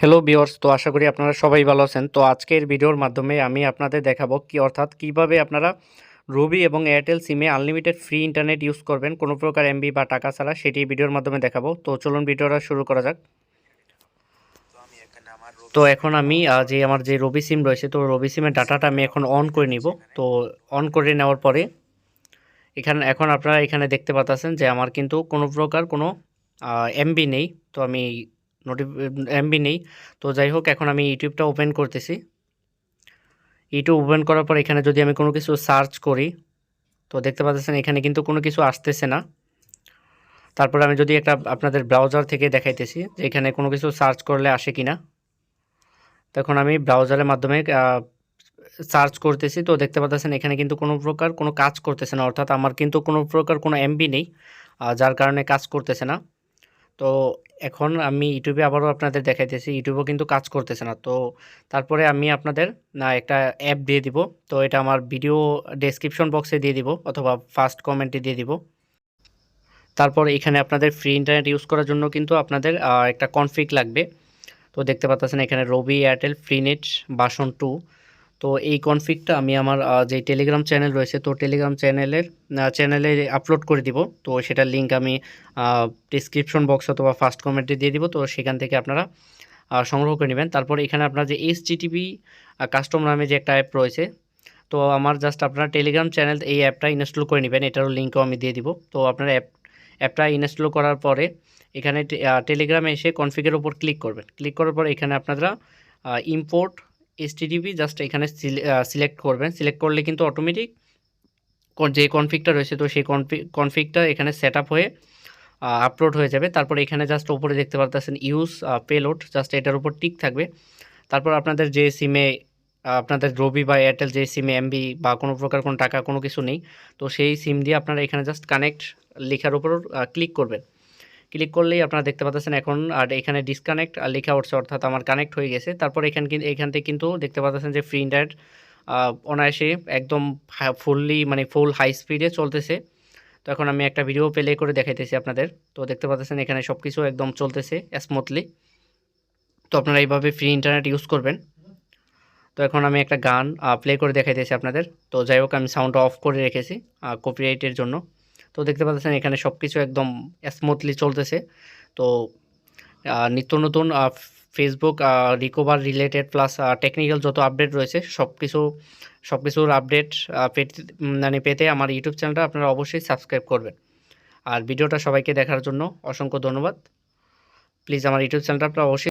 Hello বিওর্স তো আশা করি আপনারা সবাই ভালো আছেন। তো আজকের ভিডিওর মাধ্যমে আমি আপনাদের দেখাবো কি অর্থাৎ কীভাবে আপনারা রবি এবং এয়ারটেল সিমে আনলিমিটেড ফ্রি ইন্টারনেট ইউজ করবেন, কোনো প্রকার এমবি বা টাকা ছাড়া, সেটি ভিডিওর মাধ্যমে দেখাবো। তো চলুন ভিডিওটা শুরু করা যাক। তো এখন আমি যে আমার যে রবি সিম রয়েছে, তো রবি সিমের ডাটাটা আমি এখন অন করে নিব। তো অন করে নেওয়ার পরে, এখানে, এখন আপনারা এখানে দেখতে পাচ্ছেন যে আমার কিন্তু কোনো প্রকার কোনো এমবি নেই। তো আমি নোটি এমবি নেই। তো যাই হোক, এখন আমি ইউটিউবটা ওপেন করতেছি। ইউটিউব ওপেন করার পর এখানে যদি আমি কোনো কিছু সার্চ করি, তো দেখতে পাচ্ছেন এখানে কিন্তু কোনো কিছু আসতেছে না। তারপরে আমি যদি একটা আপনাদের ব্রাউজার থেকে দেখাইতেছি, যে এখানে কোনো কিছু সার্চ করলে আসে কিনা। তখন আমি ব্রাউজারের মাধ্যমে সার্চ করতেছি। তো দেখতে পাচ্ছেন এখানে কিন্তু কোনো প্রকার কোনো কাজ করতেছে না। অর্থাৎ আমার কিন্তু কোনো প্রকার কোনো এমবি নেই যার কারণে কাজ করতেছে না। তো এখন আমি ইউটিউবে আবারও আপনাদের দেখাইতেছি ইউটিউবেও কিন্তু কাজ করতেছে না। তো তারপরে আমি আপনাদের, না, একটা অ্যাপ দিয়ে দিব। তো এটা আমার ভিডিও ডেসক্রিপশন বক্সে দিয়ে দিব অথবা ফার্স্ট কমেন্টে দিয়ে দিব। তারপর এখানে আপনাদের ফ্রি ইন্টারনেট ইউজ করার জন্য কিন্তু আপনাদের একটা কনফিগ লাগবে। তো দেখতে পাচ্ছেন এখানে Robi Airtel free net version two. তো এই কনফিগটা আমি আমার যে টেলিগ্রাম চ্যানেল রয়েছে, তো টেলিগ্রাম চ্যানেলের চ্যানেলে আপলোড করে দিব। তো সেটার লিঙ্ক আমি ডিসক্রিপশন বক্স অথবা ফার্স্ট কমেন্টে দিয়ে দিব। তো সেখান থেকে আপনারা সংগ্রহ করে নেবেন। তারপর এখানে আপনার যে এইচ জিটিভি কাস্টম নামে যে একটা অ্যাপ রয়েছে, তো আমার জাস্ট আপনার টেলিগ্রাম চ্যানেল এই অ্যাপটা ইনস্টল করে নেবেন। এটারও লিঙ্কও আমি দিয়ে দিব। তো আপনার অ্যাপ অ্যাপটা ইনস্টল করার পরে এখানে টেলিগ্রামে এসে কনফিগের উপর ক্লিক করবেন। ক্লিক করার পর এখানে আপনারা ইম্পোর্ট এসটিডিপি জাস্ট এখানে সিলেক্ট করবেন। সিলেক্ট করলে কিন্তু অটোমেটিক যে কনফিগটা রয়েছে, তো সেই কনফিগটা এখানে সেট হয়ে আপলোড হয়ে যাবে। তারপর এখানে জাস্ট উপরে দেখতে পারতেছেন ইউজ পেলোড জাস্ট এটার উপর টিক থাকবে। তারপর আপনাদের যে সিমে আপনাদের রবি বা এয়ারটেল যে সিমে এমবি বা কোনো প্রকার কোনো টাকা কোনো কিছু নেই, তো সেই সিম দিয়ে আপনারা এখানে জাস্ট কানেক্ট লেখার উপর ক্লিক করবেন। ক্লিক করলেই আপনারা দেখতে পাচ্ছেন এখন আর এখানে ডিসকানেক্ট আর লেখা উঠছে, অর্থাৎ আমার কানেক্ট হয়ে গেছে। তারপর এখান এখান থেকে কিন্তু দেখতে পাচ্ছেন যে ফ্রি ইন্টারনেট অনায়াসে একদম ফুললি মানে ফুল হাই স্পিডে চলতেছে। তো এখন আমি একটা ভিডিও প্লে করে দেখাইতেছি আপনাদের। তো দেখতে পাচ্ছেন এখানে সব কিছু একদম চলতেছে স্মুথলি তো আপনারা এইভাবে ফ্রি ইন্টারনেট ইউজ করবেন। তো এখন আমি একটা গান প্লে করে দেখাইতেছি আপনাদের। তো যাই হোক, আমি সাউন্ড অফ করে রেখেছি কপিরাইটের জন্য। তো দেখতে পাচ্ছেন এখানে সব কিছু একদম স্মুথলি চলতেছে। তো নিত্য নতুন Facebook recover related plus technical যত আপডেট রয়েছে সব কিছু সব কিছুর আপডেট পেতে মানে পেতে আমার ইউটিউব চ্যানেলটা আপনারা অবশ্যই সাবস্ক্রাইব করবেন। আর ভিডিওটা সবাইকে দেখার জন্য অসংখ্য ধন্যবাদ। প্লিজ আমার ইউটিউব চ্যানেলটা আপনারা অবশ্যই